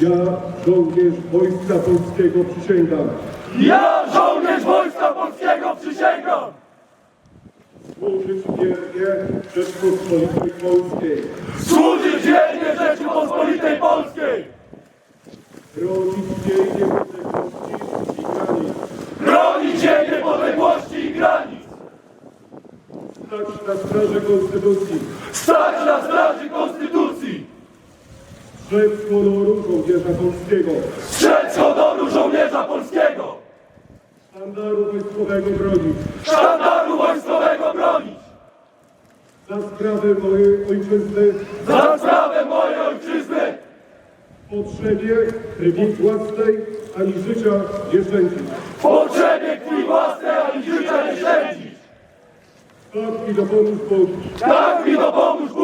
Ja, żołnierz Wojska Polskiego, przysięgam. Ja, żołnierz Wojska Polskiego, przysięgam! Służyć wiernie Rzeczpospolitej Polskiej, służyć wiernie Rzeczypospolitej Polskiej, bronić jej niepodległości i granic, bronić jej niepodległości i granic, stać na straży Konstytucji, stać na straży Konstytucji, strzec honoru żołnierza polskiego, strzec honoru żołnierza polskiego, sztandaru wojskowego bronić, sztandaru wojskowego bronić, za sprawę mojej ojczyzny, za sprawę mojej ojczyzny, w potrzebie krwi własnej, ani życia nie szczędzić. potrzebie krwi własnej ani życia nie śledzić. Tak mi dopomóż Bóg. Tak mi dopomóż Bóg!